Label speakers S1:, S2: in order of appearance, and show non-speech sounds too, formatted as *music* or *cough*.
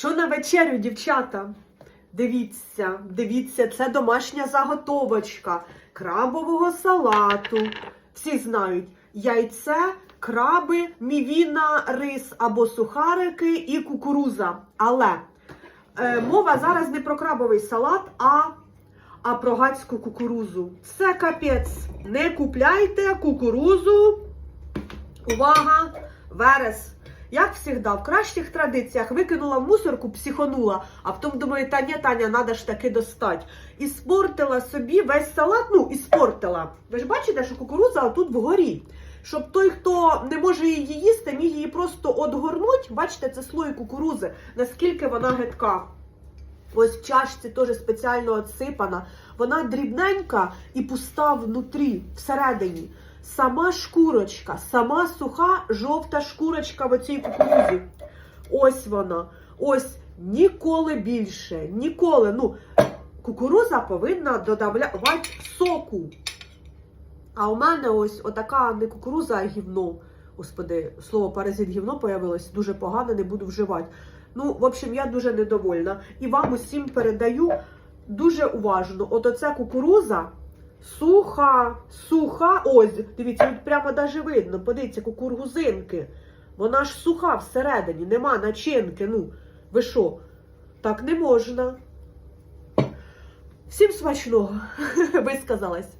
S1: Що на вечерю, дівчата? Дивіться, дивіться, це домашня заготовочка крабового салату. Всі знають яйце, краби, мівіна, рис або сухарики і кукуруза. Але е, мова зараз не про крабовий салат, а, а про гацьку кукурузу. Все капець. Не купляйте кукурузу. Увага! Верес. Як завжди, в кращих традиціях викинула в мусорку, психонула, а потім думаю, та ні, Таня, треба ж таки достати. І спортила собі весь салат, ну, і спортила. Ви ж бачите, що кукурудза тут вгорі. Щоб той, хто не може її їсти, міг її просто одгорнуть. Бачите, це слой кукурузи, наскільки вона гидка. Ось в чашці теж спеціально отсипана. Вона дрібненька і пуста внутрі, всередині. Сама шкурочка, сама суха жовта шкурочка в оцій кукурузі. Ось вона. Ось ніколи більше. Ніколи. Ну, кукуруза повинна додавати соку. А у мене ось отака не кукуруза, а гівно. Господи, слово паразит гівно появилось, дуже погано, не буду вживати. Ну, в общем, я дуже недовольна. І вам усім передаю дуже уважно. От оця кукуруза суха, суха. Ось, дивіться, тут прямо даже видно. Подивіться, кукурузинки. Вона ж суха всередині, нема начинки. Ну, ви що? Так не можна. Всім смачного, *laughs* висказалась.